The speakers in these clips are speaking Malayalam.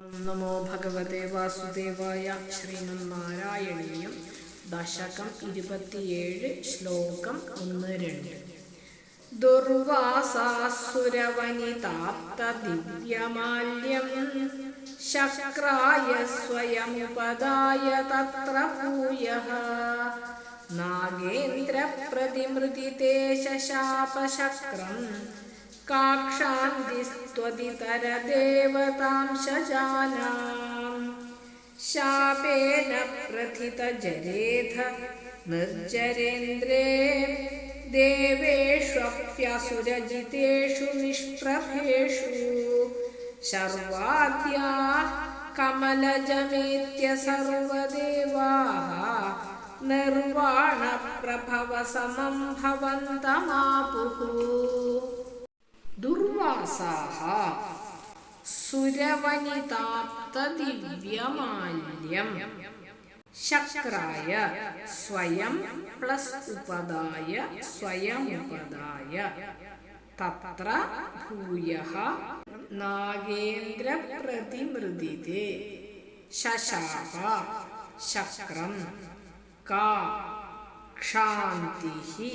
നമോ ഭഗവതേ വാസുദേവായ ശ്രീമന്നാരായണീയം ദശകം ഇരുപത്തിയേഴ് ശ്ലോകം ഒന്ന് രണ്ട്. ദുർവാസാസുരവനിതാപ്ത ദിവ്യമാല്യം ശക്രായ സ്വയമുപദായ തത്ര ഭൂയഃ നാഗേന്ദ്രപ്രതിമൃതിതേ ശശാപശക്രം काक्षान्तिस्त्वदितरदेवतांशजानाम् शापेन प्रथितजरेध निर्जरेन्द्रे। देवेष्वप्यसुरजितेषु निष्प्रभेषु। शर्वाद्याः कमलजमेत्य सर्वदेवाः। निर्वाणप्रभवसमं भवन्तमापुः। ദുർവാസാഹ സുരവനിതാപ്തദിവ്യമാല്യം ശക്രായ സ്വയം പ്ലസ് ഉപദായ സ്വയം ഉപദായ. തത്ര ഭൂയ നാഗേന്ദ്രപ്രതിമൃതിതേ. ശശാപ ശക്രം കാ ക്ഷാന്തി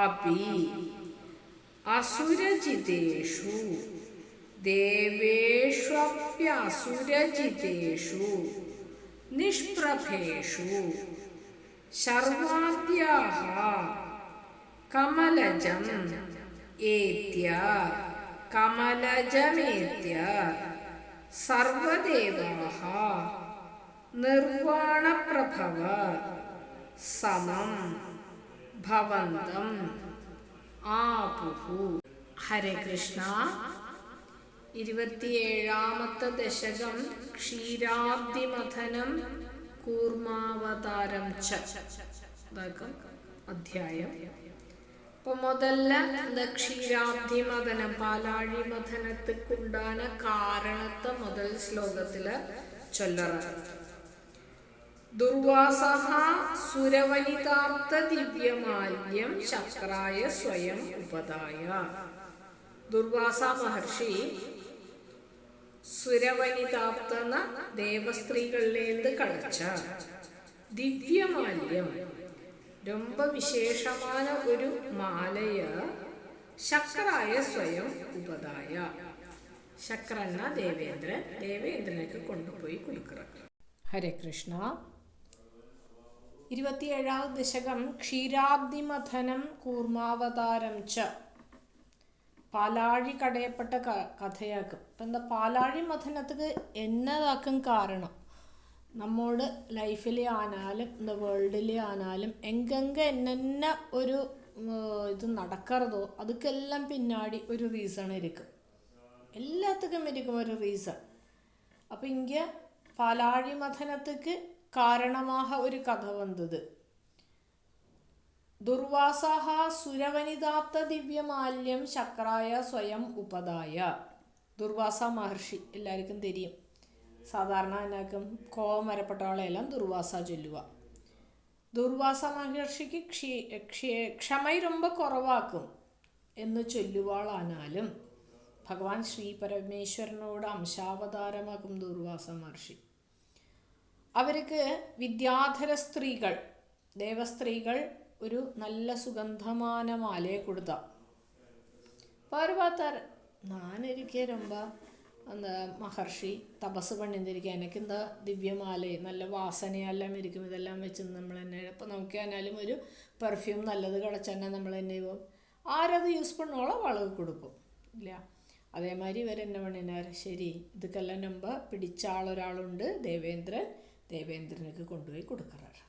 അപി അസുരജിതേഷു ദേവേഷ്വപ്യസുരജിതേഷു നിഷ്പ്രഭേഷു സർവാദ്യാഹ കമലജം ഏത്യ കമലജമേത്യ സർവദേവാഹ നിർവാണപ്രഭവ സമം ഹരേ കൃഷ്ണ. ഇരുപത്തിയേഴാമത്തെ ദശകം ക്ഷീരാബ്ദിമഥനം കൂർമാവതാരം ച. അധ്യായം. ഇപ്പൊ മുതല്ല இந்த ക്ഷീരാബ്ദി മഥനം പാലാഴി മഥനത്തിക്കുണ്ടാന കാരണത്തെ മുതൽ ശ്ലോകത്തിൽ ചൊല്ലറ. ദുർവാസഹ ശക്രായ സ്വയം ഉപദായ ദുർവാസ മഹർഷി സുരവനിതാപ്തന ദേവസ്ത്രീകളിലേന്ത് കളച്ച ദിവ്യമാല്യം. ரொம்ப വിശേഷമായ ഒരു മാലയ ശക്രായ സ്വയം ഉപതായ ശക്രന്ന ദേവേന്ദ്രൻ ദേവേന്ദ്രനൊക്കെ കൊണ്ടുപോയി കൊടുക്കുക ഹരേ കൃഷ്ണ. ഇരുപത്തിയേഴാം ദശകം ക്ഷീരാഗ്നിമഥനം കൂർമാവതാരം ച. പാലാഴി കടയപ്പെട്ട ക കഥയാക്കും ഇപ്പം എന്താ പാലാഴി മഥനത്തിന് എന്നതാക്കും കാരണം? നമ്മോട് ലൈഫിലെ ആനാലും இந்த വേൾഡിലെ ആനാലും എങ്കെങ്കെ എന്നെന്ന ഒരു ഇത് നടക്കറതോ അതുക്കെല്ലാം പിന്നാടി ഒരു റീസൺ ഇരിക്കും. എല്ലാത്തിനും ഇരിക്കും ഒരു റീസൺ അപ്പം ഇങ്ങനെ പാലാഴി മഥനത്തേക്ക് കാരണമാക ഒരു കഥ വന്നത്. ദുർവാസാഹ സുരവനിതാപ്ത ദിവ്യമാല്യം ശക്രായ സ്വയം ഉപദായ ദുർവാസ മഹർഷി എല്ലാവർക്കും തിരിയും. സാധാരണ എന്നാക്കും കോപം വരപ്പെട്ട ആളെല്ലാം ദുർവാസ ചൊല്ലുക. ദുർവാസ മഹർഷിക്ക് ക്ഷീ ക്ഷീ ക്ഷമ രൊമ്പ കുറവാക്കും എന്ന് ചൊല്ലുവാളാനാലും ഭഗവാൻ ശ്രീ പരമേശ്വരനോട് അംശാവതാരമാക്കും ദുർവാസ മഹർഷി. അവർക്ക് വിദ്യാധര സ്ത്രീകൾ ദേവസ്ത്രീകൾ ഒരു നല്ല സുഗന്ധമാന മാലയെ കൊടുത്ത. പാർവാത്താർ പാത്താറ് രൊമ്പ എന്താ മഹർഷി തപസ് പണിഞ്ഞിരിക്കുക എനിക്കെന്താ ദിവ്യമാലയെ നല്ല വാസനയെല്ലാം ഇരിക്കും ഇതെല്ലാം വെച്ച് നമ്മൾ തന്നെ അപ്പോൾ നോക്കിയാലും ഒരു പെർഫ്യൂം നല്ലത് കിടച്ചന്നെ നമ്മൾ തന്നെ പോകും ആരത് യൂസ് പണോളോ വളവ് കൊടുക്കും. ഇല്ല. അതേമാതിരി ഇവരെന്നെ പണിനാർ ശരി ഇതൊക്കെല്ലാം നമ്മ പിടിച്ച ആളൊരാളുണ്ട് ദേവേന്ദ്രൻ ദേവേന്ദ്രനക്ക് കൊണ്ടുപോയി കൊടുക്കാറ്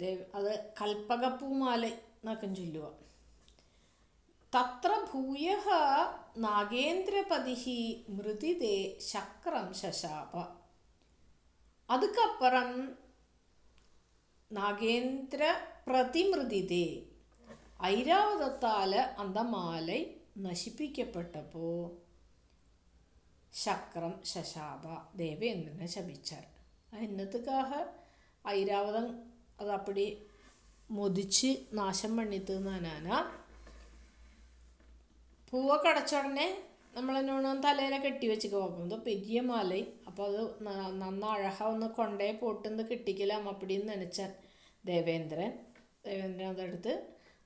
ദേവ് അത് കൽപ്പകപ്പൂമാല എന്നൊക്കെ ചൊല്ലുക തത്ര ഭൂയ നാഗേന്ദ്രപതി മൃതിതേ ശക്രം ശശാപ അതുക്കപ്പുറം നാഗേന്ദ്ര പ്രതിമൃതിതേ ഐരാവതത്താൽ அந்த மாலை നശിപ്പിക്കപ്പെട്ടപ്പോൾ ശക്രം ശശാപ ദേവേന്ദ്രനെ ശപിച്ചാർ എന്നത്തേക്കാഹ ഐരാവതം അത് അപ്പടി മൊതിച്ച് നാശം പണിത്തുന്നാനാ പൂവ നമ്മൾ നമ്മളെന്നോണം തലേനെ കെട്ടി വെച്ചിട്ട് പോകും ഇത് പെരിയ മാല. അപ്പോൾ അത് നന്ന അഴഹ ഒന്ന് കൊണ്ടേ പോട്ടെന്ന് കിട്ടിക്കലാം അപ്പടിന്ന് നനച്ചാൻ ദേവേന്ദ്രൻ. ദേവേന്ദ്രൻ അതെടുത്ത്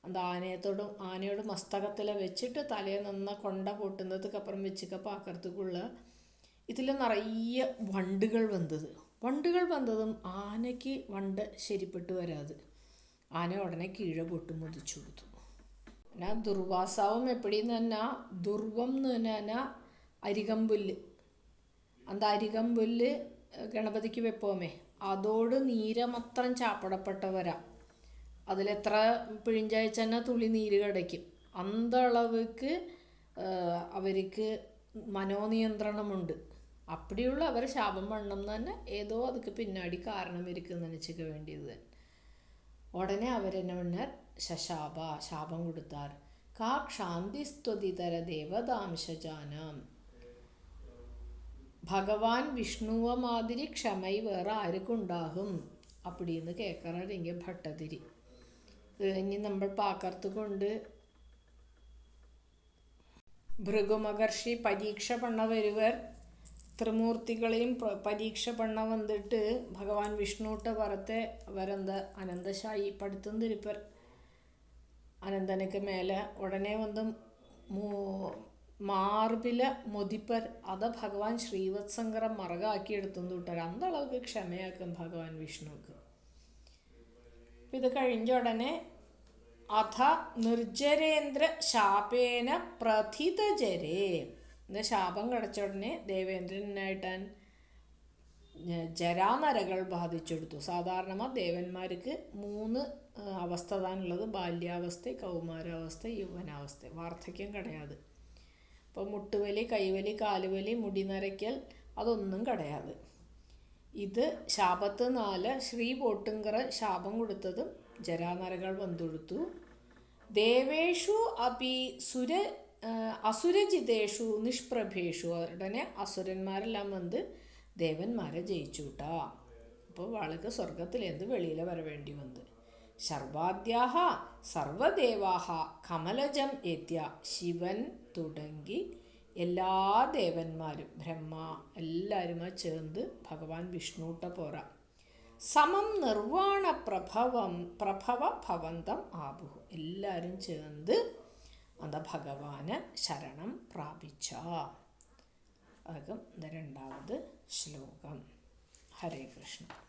അത് ആനയത്തോടും ആനയോട് മസ്തകത്തിൽ വെച്ചിട്ട് തലയെ നന്ന കൊണ്ട പൊട്ടുന്നതുക്കപ്പുറം വെച്ചിട്ട് അക്കറത്തേക്കുള്ള ഇതിൽ നിറയെ വണ്ടുകൾ വന്നത് വണ്ടുകൾ വന്നതും ആനയ്ക്ക് വണ്ട് ശരിപ്പെട്ട് വരാതെ. ആന ഉടനെ കീഴ പൊട്ട് മുതിച്ചു കൊടുത്തു. പിന്നെ ദുർവാസാവും എപ്പോഴും തന്നെ ദുർവം എന്ന് തന്നെ അരികമ്പുല്ല്. അന്ത അരികമ്പുല്ല് ഗണപതിക്ക് വെപ്പോമേ. അതോട് നീരമത്രം ചാപ്പടപ്പെട്ടവരാ. അതിലെത്ര പിഴിഞ്ചയച്ച തന്നെ തുളി നീര് കിടയ്ക്കും. അന്തളവ്ക്ക് അവർക്ക് മനോനിയന്ത്രണമുണ്ട്. അപ്പടിയുള്ള അവർ ശാപം പണ്ണം തന്നെ ഏതോ അതൊക്കെ പിന്നാടി കാരണം ഇരിക്കുന്ന നനച്ചിക്ക് വേണ്ടിയത് ഉടനെ അവരെന്നെ മുന്നർ ശശാപ ശാപം കൊടുത്താർ കാ ക്ഷാന്തിസ്തുതിതര ദേവതാംശജാനം. ഭഗവാൻ വിഷ്ണുവ മാതിരി ക്ഷമൈ വേറെ ആർക്കുണ്ടാകും? അപ്പടിന്ന് കേൾക്കറെങ്കിൽ ഭട്ടതിരി. ഇനി നമ്മൾ പാക്കർത്ത് കൊണ്ട് ഭൃഗുമഹർഷി പരീക്ഷ പണ്ണ വരുവർ ത്രിമൂർത്തികളെയും പരീക്ഷ പണ്ണ വന്നിട്ട് ഭഗവാൻ വിഷ്ണുട്ട പറത്തെ വരന്ത അനന്തശായി പടുത്തും തിരുപ്പർ അനന്തനക്ക് മേലെ ഉടനെ വന്ന് മൂ- മാർബില മൊതിപ്പർ അത് ഭഗവാൻ ശ്രീവത്സങ്കരം മറകാക്കി എടുത്തും വിട്ടാർ ക്ഷമയാക്കും ഭഗവാൻ വിഷ്ണുക്ക് ഇത് കഴിഞ്ഞ ഉടനെ അഥ നിർജരേന്ദ്ര ശാപേന പ്രഥിതജരേ എന്ന ശാപം കിടച്ച ഉടനെ ദേവേന്ദ്രനായിട്ടാൻ ജരാനരകൾ ബാധിച്ചെടുത്തു. സാധാരണ ദേവന്മാർക്ക് മൂന്ന് അവസ്ഥ താനുള്ളത് ബാല്യാവസ്ഥ കൗമാരാവസ്ഥ യൗവനാവസ്ഥ. വാർദ്ധക്യം കിടയാതെ. ഇപ്പോൾ മുട്ടുവലി കൈവലി കാലുവലി മുടി നരയ്ക്കൽ അതൊന്നും കിടയാതെ. ഇത് ശാപത്ത് നാല് ശ്രീ പോട്ടുങ്കറ ശാപം കൊടുത്തതും ജരാനരകൾ വന്നുകൊടുത്തു ദേവേഷു അപി സുര അസുരജിതേഷു നിഷ്പ്രഭേഷു ഉടനെ അസുരന്മാരെല്ലാം വന്ന് ദേവന്മാരെ ജയിച്ചു വിട്ടാ അപ്പോൾ സ്വർഗത്തിൽ സ്വർഗത്തിലേന്ത് വെളിയിൽ വരവേണ്ടി വന്ന്? സർവാദ്യാഹ സർവദേവാഹ കമലജം എത്തിയ ശിവൻ തുടങ്ങി എല്ലാ ദേവന്മാരും ബ്രഹ്മ എല്ലാവരും ചേർന്ന് ഭഗവാൻ വിഷ്ണുട്ട പോറ സമം നിർവാണ പ്രഭവം പ്രഭവ ഭവന്തം ആബുഹു എല്ലാവരും ചേർന്ന് അത് ഭഗവാന് ശരണം പ്രാപിച്ച. അതും രണ്ടാമത് ശ്ലോകം. ഹരേ കൃഷ്ണ.